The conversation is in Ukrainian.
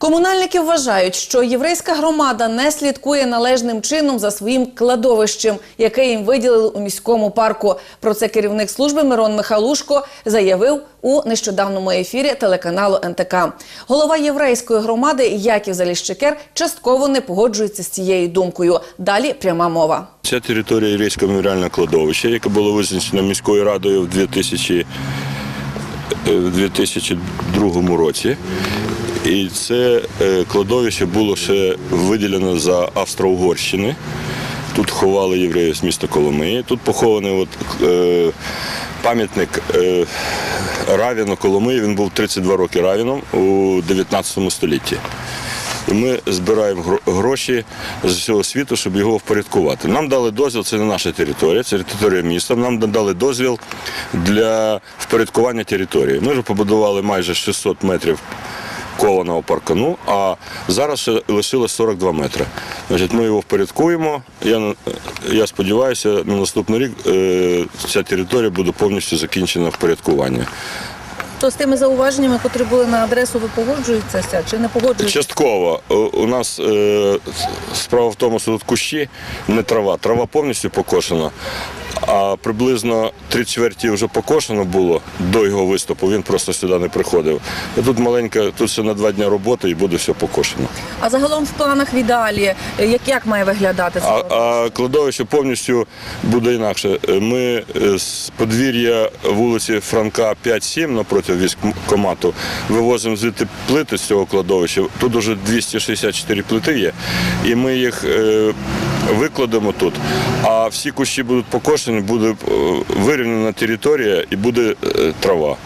Комунальники вважають, що єврейська громада не слідкує належним чином за своїм кладовищем, яке їм виділили у міському парку. Про це керівник служби Мирон Михалушко заявив у нещодавному ефірі телеканалу НТК. Голова єврейської громади Яків Заліщикер частково не погоджується з цією думкою. Далі пряма мова. Ця територія єврейського меморіального кладовища, яке було визначено міською радою в 2000, е, в 2002 році. І це е, кладовище було ще виділено за Австро-Угорщини. Тут ховали євреїв з міста Коломиї. Тут похований от, е, пам'ятник е, Равіну Коломиї. Він був 32 роки Равіном у 19 столітті. І ми збираємо гроші з всього світу, щоб його впорядкувати. Нам дали дозвіл, це не наша територія, це територія міста. Нам дали дозвіл для впорядкування території. Ми вже побудували майже 600 метрів кованого паркану, а зараз лишилось 42 метри. Значить, ми його впорядкуємо. Я, я сподіваюся, на наступний рік е, ця територія буде повністю закінчена впорядкування. То з тими зауваженнями, котрі були на адресу, ви погоджуєтеся чи не погоджуєтеся? Частково. У- У нас е, справа в тому, що тут кущі, не трава. Трава повністю покошена. А приблизно три чверті вже покошено було до його виступу. Він просто сюди не приходив. Тут маленька, тут ще на два дні роботи і буде все покошено. А загалом в планах в ідеалі, як, як має виглядати це? А, а кладовище повністю буде інакше. Ми е, з подвір'я вулиці Франка 5-7 напроти військкомату вивозимо звідти плити з цього кладовища. Тут уже 264 плити є, і ми їх е, викладемо тут. А всі кущі будуть покошені, буде вирівнена територія і буде е, трава.